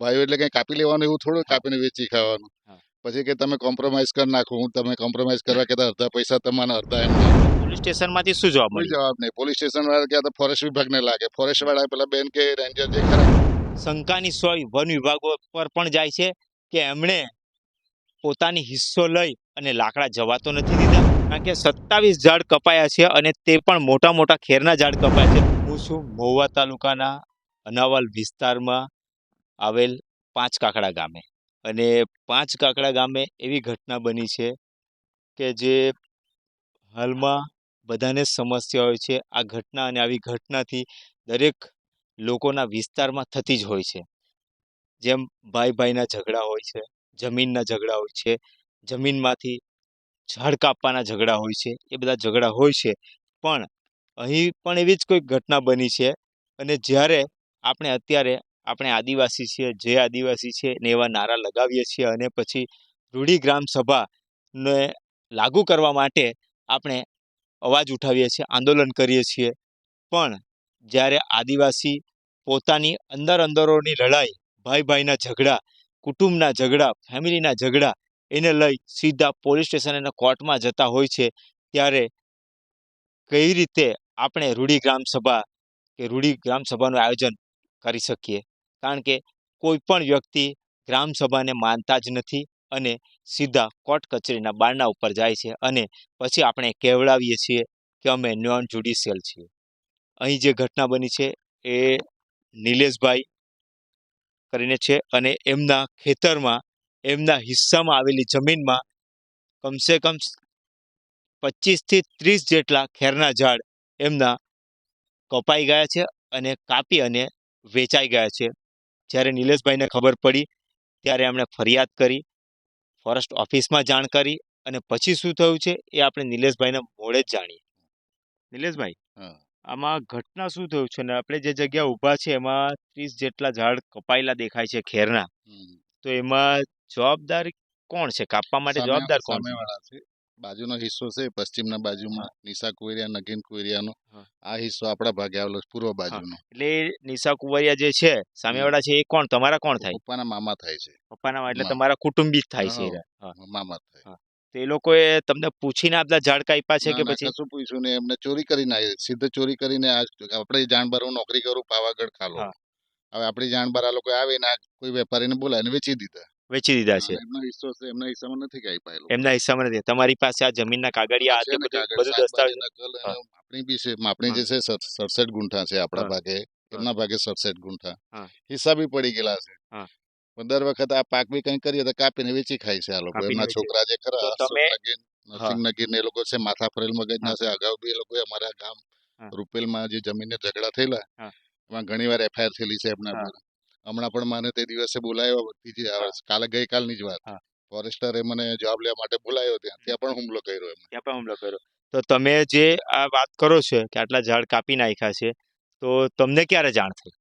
ભાઈઓ એટલે કઈ કાપી લેવાનું એવું થોડું કાપીને વેચી ખાવાનું. પછી કે તમે કોમ્પ્રોમાઇઝ કરી નાખો હું તમે કોમ્પ્રોમાઇઝ કરવા કે અડધા પૈસા તમારા અડધા એમ. પોલીસ સ્ટેશનમાંથી શું જવાબ મળ્યો? જવાબ નહીં. પોલીસ સ્ટેશન વાળા કે તો ફોરેસ્ટ વિભાગને લાગે. ફોરેસ્ટ વાળા પેલા બેન કે રેન્જર જે ખરા. શંકાની સોય વન વિભાગો પર પણ જાય છે કે એમણે પોતાની હિસ્સો લઈ અને લાકડા જવાતો નથી કારણ કે સત્તાવીસ ઝાડ કપાયા છે અને તે પણ મોટા મોટા ખેરના ઝાડ કપાયા છે. હું છું મહુવા તાલુકાના અનાવાલ વિસ્તારમાં આવેલ પાંચ કાકડા ગામે. અને પાંચ કાકડા ગામે એવી ઘટના બની છે કે જે હાલમાં બધાને સમસ્યા હોય છે. આ ઘટના અને આવી ઘટનાથી દરેક લોકોના વિસ્તારમાં થતી જ હોય છે. જેમ ભાઈ ભાઈના ઝઘડા હોય છે, જમીનના ઝઘડા હોય છે, જમીનમાંથી ઝાડ કાપવાના ઝઘડા હોય છે, એ બધા ઝઘડા હોય છે. પણ અહીં પણ એવી જ કોઈક ઘટના બની છે અને જ્યારે આપણે અત્યારે આપણે આદિવાસી છીએ, જે આદિવાસી છે ને એવા નારા લગાવીએ છીએ અને પછી રૂઢી ગ્રામ સભાને લાગુ કરવા માટે આપણે અવાજ ઉઠાવીએ છીએ, આંદોલન કરીએ છીએ. પણ જ્યારે આદિવાસી પોતાની અંદર અંદરોની લડાઈ ભાઈ ભાઈના ઝઘડા, કુટુંબના ઝઘડા, ફેમિલીના ઝઘડા એને લઈ સીધા પોલીસ સ્ટેશન અને કોર્ટમાં જતા હોય છે. ત્યારે કઈ રીતે આપણે રૂઢિ ગ્રામ સભા કે રૂઢિ ગ્રામ સભાનું આયોજન કરી શકીએ? કારણ કે કોઈ પણ વ્યક્તિ ગ્રામ સભાને માનતા જ નથી અને સીધા કોર્ટ કચેરીના બારણા ઉપર જાય છે અને પછી આપણે કહેવડાવીએ છીએ કે અમે નોન જ્યુડિશિયલ છીએ. અહીં જે ઘટના બની છે એ નિલેશભાઈ કરીને છે અને એમના ખેતરમાં એમના હિસ્સામાં આવેલી જમીનમાં કમસે કમ પચીસથી ત્રીસ જેટલા ખેરના ઝાડ એમના કપાઈ ગયા છે અને કાપી અને વેચાઈ ગયા છે. જ્યારે નિલેશભાઈને ખબર પડી ત્યારે એમણે ફરિયાદ કરી ફોરેસ્ટ ઓફિસમાં જાણ કરી અને પછી શું થયું છે એ આપણે નિલેશભાઈને મોડે જ જાણીએ. નિલેશભાઈ આમાં ઘટના શું થયું છે ને આપણે જે જગ્યા ઊભા છે એમાં ત્રીસ જેટલા ઝાડ કપાયેલા દેખાય છે ખેરના. તો એમાં જવાબદાર કોણ છે? કાપવા માટે જવાબદાર કોણ છે? બાજુનો હિસ્સો છે પશ્ચિમના બાજુમાં નિશા કુવેરિયા નગીન કુવેરિયાનો. આ હિસ્સો આપણા ભાગે આવેલો છે પૂર્વ બાજુનો. એટલે નિશા કુવરિયા જે છે સામેવાળા છે એ કોણ? તમારા કોણ થાય? પપ્પાના મામા થાય છે. પપ્પાના એટલે તમારા કુટુંબી જ થાય છે. મામા થાય. તો એ લોકોએ તમને પૂછીને આ બધા ઝાડ કાપ્યા છે કે ના, ના, પછી? શું પૂછ્યું ને એમને ચોરી કરીને સીધે ચોરી કરીને આ આપણે જાણબાર હું નોકરી કરું પાવાગઢ ખાલો. હવે આપણી જાણબાર આ લોકો આવે ને કોઈ વેપારીને બોલાવીને વેચી દીધા. વેચી દીધા છે. હિસ્સો એમના હિસ્સામાં નથી કાપ્યા એ એમના હિસ્સામાં નથી. તમારી પાસે આ જમીનના કાગળિયા આ ને બધું બધું દસ્તાવેજ. આપણી બી છે આપણી જે છે સડસઠ ગુંઠા છે આપણા ભાગે. એમના ભાગે સડસઠ ગુંઠા. હિસ્સા બી પડી ગયેલા છે. પણ દર વખત આ પાક બી કઈ કરીએ તો કાપીને વેચી ખાય છે આ લોકો. એમના છોકરા જે ખરા તમે- નરસિંહ ને એ લોકો છે માથા ફરેલ મગજના છે અગાઉ બી એ લોકો અમારા ગામ રૂપેલ રૂપેલમાં જે જમીનને ઝઘડા થયેલા એમાં ઘણી વાર એફઆઈઆર થયેલી છે એમના હમણાં પણ મને તે દિવસે બોલાયો આ કાલે ગઈકાલની જ વાત. ફોરેસ્ટરે મને જવાબ લેવા માટે બોલાયો ત્યાં. ત્યાં પણ હુમલો કર્યો એમ ત્યાં પણ હુમલો કર્યો. તો તમે જે આ વાત કરો છો કે આટલા ઝાડ કાપી નાખ્યા છે તો તમને ક્યારે જાણ થઈ?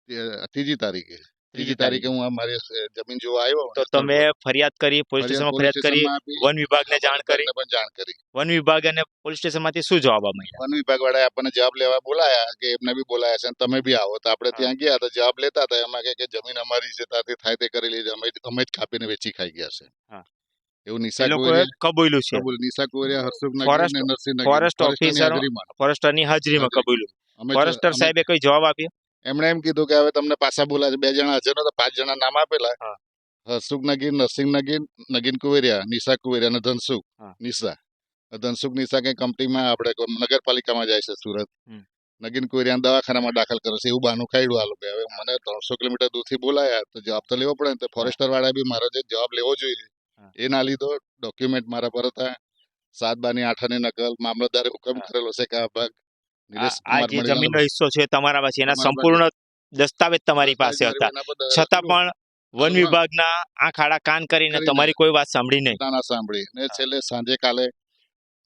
ત્રીજી તારીખે. ત્રીજી તારીખે હું મારી જમીન જોવા આવ્યો તો તમે ફરિયાદ કરી પોલીસ સ્ટેશનમાં ફરિયાદ કરી વન વિભાગને જાણ કરી. પણ જાણ કરી. વન વિભાગ અને પોલીસ સ્ટેશનમાંથી શું જવાબ મળ્યા વન વિભાગ વાળાએ આપણને જવાબ લેવા બોલાયા કે એમને બી બોલાયા છે તમે બી આવો. તો આપણે ત્યાં ગયા તો જવાબ લેતા હતા. એમાં કે કે જમીન અમારી છે ત્યાંથી થાય તે કરી લીધી અમે અમે જ કાપીને વેચી ખાઈ ગયા છે. એવું નિશા કબૂલ્યું છે. કબૂલ. નિશા કુવેરિયા હર્ષુખ ફોરેસ્ટ- નગર ફોરેસ્ટ ઓફિસર. ફોરેસ્ટરની હાજરીમાં હાજરી. કબૂલ્યું. ફોરેસ્ટર સાહેબે કોઈ જવાબ આપ્યો? એમણે એમ કીધું કે હવે તમને પાછા બોલાવે બે જણા હાજર તો પાંચ જણા નામ આપેલા. હસુખ નગીન નરસિંહ નગીન નગીન કુવેરિયા નિશા કુવેરિયા અને ધનસુખ. નિશા. ધનસુખ નિશા કઈ કંપનીમાં આપણે નગરપાલિકામાં જાય છે સુરત. નગીન કુવેરિયા દવાખાનામાં દાખલ કરે છે એવું બહાનું ખાઈડું આ લોકો હવે મને ત્રણસો કિલોમીટર દૂરથી બોલાયા તો જવાબ તો લેવો પડે ને. તો ફોરેસ્ટર વાળા બી મારો જે જવાબ લેવો જોઈએ. એ ના લીધો. ડોક્યુમેન્ટ મારા પર હતા. સાત બાની આઠાની નકલ મામલતદારે હુકમ કરેલો છે કે આ ભાગ આ- જે જમીનનો હિસ્સો છે તમારા પાસે એના સંપૂર્ણ દસ્તાવેજ તમારી પાસે હતા. છતાં પણ વન વિભાગના આ ખાડા કાન કરીને. તમારી કોઈ વાત સાંભળી નહીં. ના સાંભળી. ને છેલ્લે સાંજે કાલે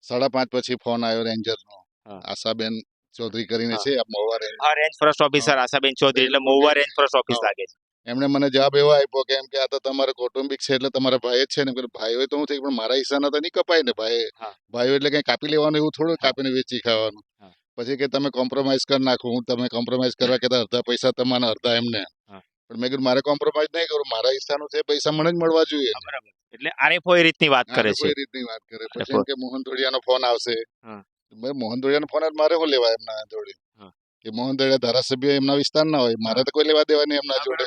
સાડા પાંચ પછી ફોન આવ્યો રેન્જર નો આશાબેન ચૌધરી કરીને છે મહુવા રેન્જ. હા range forest officer Ashaben Chaudhari એટલે મહુવા રેન્જ ફોરેસ્ટ ઓફિસ. લાગે છે. એમણે મને જવાબ એવો આપ્યો કે એમ કે આ તો તમારે કૌટુંબિક છે એટલે તમારા ભાઈ જ છે ને. ભાઈ હોય તો હું થઈ પણ મારા હિસ્સાના તો નહીં કપાય ને. ભાઈ ભાઈ ભાઈઓ એટલે કઈ કાપી લેવાનું એવું થોડું. કાપીને વેચી ખાવાનું. પછી કે તમે કોમ્પ્રોમાઇઝ કરી નાખો હું તમે કોમ્પ્રોમાઇઝ કરવા કહેતા અડધા પૈસા તમારા અડધા એમને. પણ મેં કીધું મારે કોમ્પ્રોમાઇઝ નહીં કરું મારા હિસ્સાનું છે પૈસા મને જ મળવા જોઈએ. એટલે આરએફઓ એ રીતની વાત કરે છે. કોઈ રીતની વાત કરે. પછી કે મોહન ધોળિયાનો ફોન આવશે. હા. મોહન ધોળિયાનો ફોન મારે શું લેવા એમના જોડે? કે મોહન ધોળિયા ધારાસભ્ય એમના વિસ્તારના હોય. મારે તો કોઈ લેવા દેવા નહીં એમના જોડે.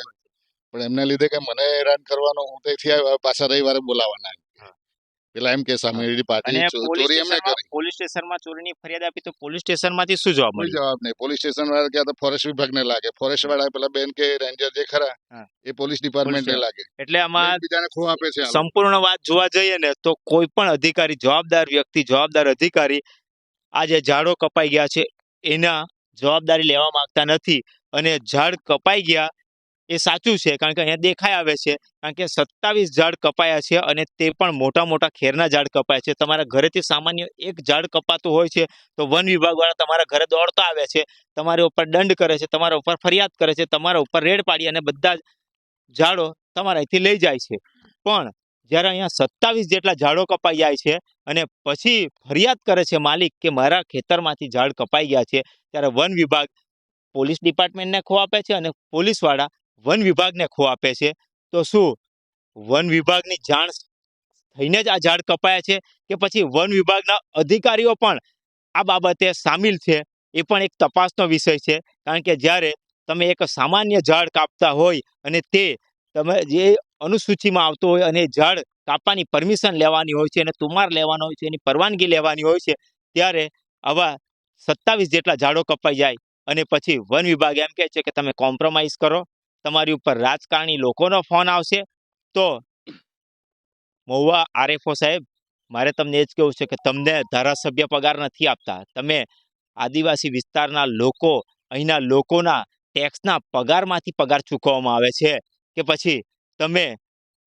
પણ એમને લીધે કે મને હેરાન કરવાનો હું ત્યાંથી આવ્યો પાછા રવિવારે બોલાવાના. હા. પેલા એમ કે સામેવાળી પાર્ટી ચોરી એમને કરી. પોલીસ સ્ટેશનમાં ચોરીની ફરિયાદ આપી તો પોલીસ સ્ટેશનમાંથી શું જવાબ મળ્યો? જવાબ નહીં. પોલીસ સ્ટેશન વાળા કે તો ફોરેસ્ટ વિભાગને લાગે. ફોરેસ્ટ વાળા પેલા બેન કે રેન્જર જે ખરા એ પોલીસ ડિપાર્ટમેન્ટને લાગે. એટલે આમાં બીજાને ખો આપે છે સંપૂર્ણ વાત જોવા જઈએ ને તો કોઈ પણ અધિકારી જવાબદાર વ્યક્તિ જવાબદાર અધિકારી આ જે ઝાડો કપાઈ ગયા છે. એના જવાબદારી લેવા માંગતા નથી અને ઝાડ કપાઈ ગયા એ સાચું છે, કારણ કે અહીંયા દેખાઈ આવે છે, કારણ કે સત્તાવીસ ઝાડ કપાયા છે અને તે પણ મોટા મોટા ખેરના ઝાડ કપાયા છે. તમારા ઘરેથી સામાન્ય એક ઝાડ કપાતું હોય છે, તો વન વિભાગવાળા તમારા ઘરે દોડતા આવે છે, તમારા ઉપર દંડ કરે છે, તમારા ઉપર ફરિયાદ કરે છે, તમારા ઉપર રેડ પાડી અને બધા ઝાડો તમારા અહીંથી લઈ જાય છે. પણ જ્યારે અહીંયા સત્તાવીસ જેટલા ઝાડો કપાઈ જાય છે અને પછી ફરિયાદ કરે છે માલિક કે મારા ખેતરમાંથી ઝાડ કપાઈ ગયા છે, ત્યારે વન વિભાગ પોલીસ ડિપાર્ટમેન્ટને ખો આપે છે અને પોલીસવાળા વન વિભાગને ખો આપે છે. તો શું? વન વિભાગની જાણ થઈને જ આ ઝાડ કપાયા છે કે પછી વન વિભાગના અધિકારીઓ પણ આ બાબતે સામેલ છે? એ પણ એક તપાસનો વિષય છે. કારણ કે જ્યારે તમે એક સામાન્ય ઝાડ કાપતા હોય અને તે તમે જે અનુસૂચિમાં આવતો હોય અને ઝાડ કાપવાની પરમિશન લેવાની હોય છે અને તુમાર લેવાનો હોય છે, એની પરવાનગી લેવાની હોય છે, ત્યારે આવા સત્તાવીસ જેટલા ઝાડો કપાઈ જાય અને પછી વન વિભાગ એમ કહે છે કે તમે કોમ્પ્રોમાઇઝ કરો. તમારી ઉપર રાજકારણી લોકોનો ફોન આવશે, તો મહુવા આરએફઓ સાહેબ, મારે તમને એ જ કહેવું છે કે તમને ધારાસભ્ય પગાર નથી આપતા. તમે આદિવાસી વિસ્તારના લોકો, અહીંના લોકોના ટેક્સના પગારમાંથી પગાર ચૂકવવામાં આવે છે કે પછી તમે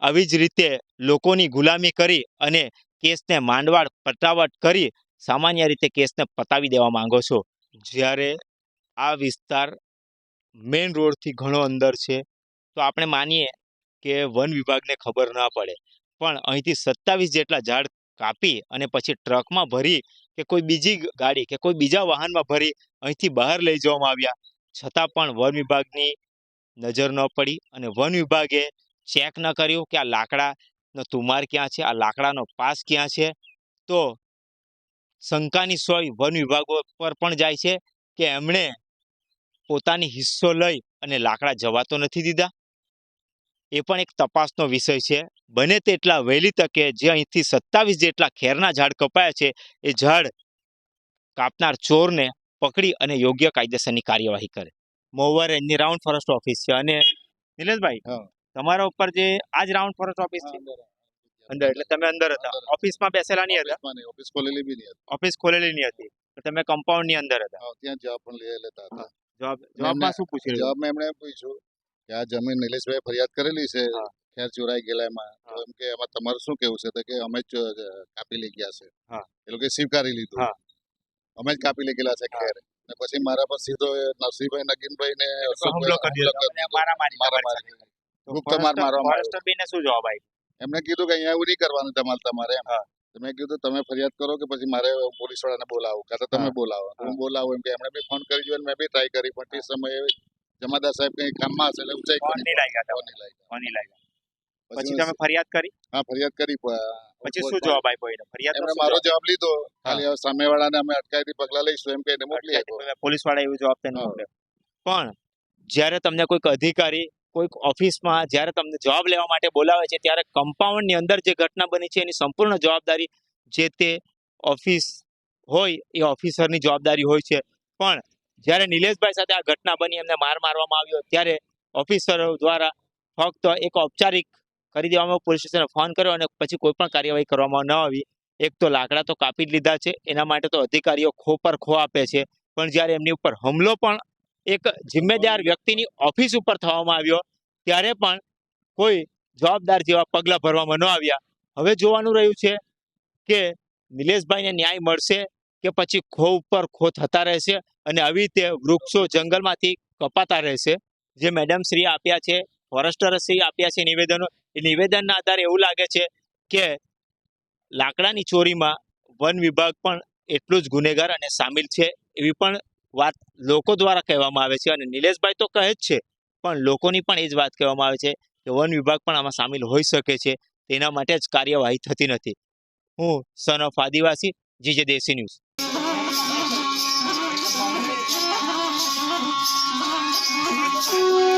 આવી જ રીતે લોકોની ગુલામી કરી અને કેસને માંડવાળ પટાવટ કરી સામાન્ય રીતે કેસને પતાવી દેવા માંગો છો. જ્યારે આ વિસ્તાર મેઇન રોડથી ઘણો અંદર છે. તો આપણે માનીએ કે વન વિભાગને ખબર ના પડે. પણ અહીંથી સત્તાવીસ જેટલા ઝાડ કાપી અને પછી ટ્રકમાં ભરી કે કોઈ બીજી ગાડી કે કોઈ બીજા વાહનમાં ભરી અહીંથી બહાર લઈ જવામાં આવ્યા. છતાં પણ વન વિભાગની નજર ન પડી અને વન વિભાગે ચેક ન કર્યું કે આ લાકડાનો તુમાર ક્યાં છે, આ લાકડાનો પાસ ક્યાં છે. તો શંકાની સોય વન વિભાગો પર પણ જાય છે કે એમણે પોતાની હિસ્સો લઈ અને લાકડા જવા તો નથી દીધા? એ પણ એક તપાસનો વિષય છે. બને તેટલા વહેલી તકે જે અહીંથી સત્તાવીસ જેટલા ખેરના ઝાડ કપાયા છે એ ઝાડ કાપનાર ચોરને પકડી અને યોગ્ય કાયદેસરની કાર્યવાહી કરે. મોવર એની રાઉન્ડ ફોરેસ્ટ ઓફિસ છે અને નિલેશભાઈ તમારા ઉપર જે આજ રાઉન્ડ ફોરેસ્ટ ઓફિસ છે? અંદર. એટલે તમે અંદર હતા. ઓફિસમાં બેસેલા નહીં હતા? ઓફિસ ખોલેલી બી નહીં હતી. ઓફિસ ખોલેલી નહીં હતી. તમે કમ્પાઉન્ડની અંદર હતા? ત્યાં જવાબ પણ લેતા હતા. જવાબ જવાબમાં શું પૂછ્યું? જવાબમાં એમણે પૂછ્યું કે આ જમીન નિલેશભાઈ ફરિયાદ કરેલી છે ખેર ચોરાઈ ગયેલા એમાં. તો એમ કે એમાં તમારું શું કેવું છે? તો કે અમે જ કાપી લઈ ગયા છે. એ લોકો સ્વીકારી લીધું. અમે જ કાપી લઈ ગયેલા છે ખેર. ને પછી મારા પર સીધો નરસિંહભાઈ નગીનભાઈ ને ગુપ્ત માર આપ્યો? એમને કીધું કે અહીંયા એવું નહીં કરવાનું તમારે તમારે મેં કીધું તમે ફરિયાદ કરો કે પછી મારે પોલીસ વાળાને બોલાવું કાં તો તમે બોલાવો. હું બોલાવો એમ કે એમણે બી ફોન કરી જોયો મેં બી ટ્રાય કરી પણ તે સમયે જમાદાર સાહેબ કઈ કામમાં હશે એટલે ઊંચાઈ ફોન નહીં લાગ્યા ફોન નહીં લાગ્યા. ફોન નહીં લાગ્યા. પછી પછી તમે ફરિયાદ કરી? હા ફરિયાદ કરી પછી શું જવાબ આપ્યો એને? ફરિયાદ એમણે મારો જવાબ? લીધો. ખાલી હવે સામેવાળાને અમે અટકાયતી પગલા લઈશું એમ કહીને મોકલી આપ્યો. પોલીસવાળા એવો જવાબ તેને મોકલ્યો. પણ જ્યારે તમને કોઈક અધિકારી કોઈક ઓફિસમાં જ્યારે તમને જવાબ લેવા માટે બોલાવે છે, ત્યારે કમ્પાઉન્ડની અંદર જે ઘટના બની છે, એની સંપૂર્ણ જવાબદારી જે તે ઓફિસ હોય, એ ઓફિસરની જવાબદારી હોય છે. પણ જ્યારે નિલેશભાઈ સાથે આ ઘટના બની, એમને માર મારવામાં આવ્યો, ત્યારે ઓફિસરો દ્વારા ફક્ત એક ઔપચારિક કરી દેવામાં પોલીસ સ્ટેશને ફોન કર્યો અને પછી કોઈ પણ કાર્યવાહી કરવામાં ન આવી. એક તો લાકડા તો કાપી જ લીધા છે, એના માટે તો અધિકારીઓ ખો પર ખો આપે છે. પણ જ્યારે એમની ઉપર હુમલો પણ એક જિમ્મેદાર વ્યક્તિની ઓફિસ ઉપર થવામાં આવ્યો, ત્યારે પણ કોઈ જવાબદાર જેવા પગલાં ભરવામાં ન આવ્યા. હવે જોવાનું રહ્યું છે કે નિલેશભાઈને ન્યાય મળશે કે પછી ખો ઉપર ખો થતા રહેશે અને આવી રીતે વૃક્ષો જંગલમાંથી કપાતા રહેશે. જે મેડમ શ્રી આપ્યા છે ફોરેસ્ટર શ્રી આપ્યા છે નિવેદનો, એ નિવેદનના આધારે એવું લાગે છે કે લાકડાની ચોરીમાં વન વિભાગ પણ એટલું જ ગુનેગાર અને સામેલ છે એવી પણ વાત લોકો દ્વારા કહેવામાં આવે છે અને નિલેશભાઈ તો કહે જ છે, પણ લોકોની પણ એ જ વાત કહેવામાં આવે છે કે વન વિભાગ પણ આમાં સામેલ હોઈ શકે છે, તેના માટે જ કાર્યવાહી થતી નથી હું સન ઓફ આદિવાસી, જીજે દેશી ન્યૂઝ Thank you.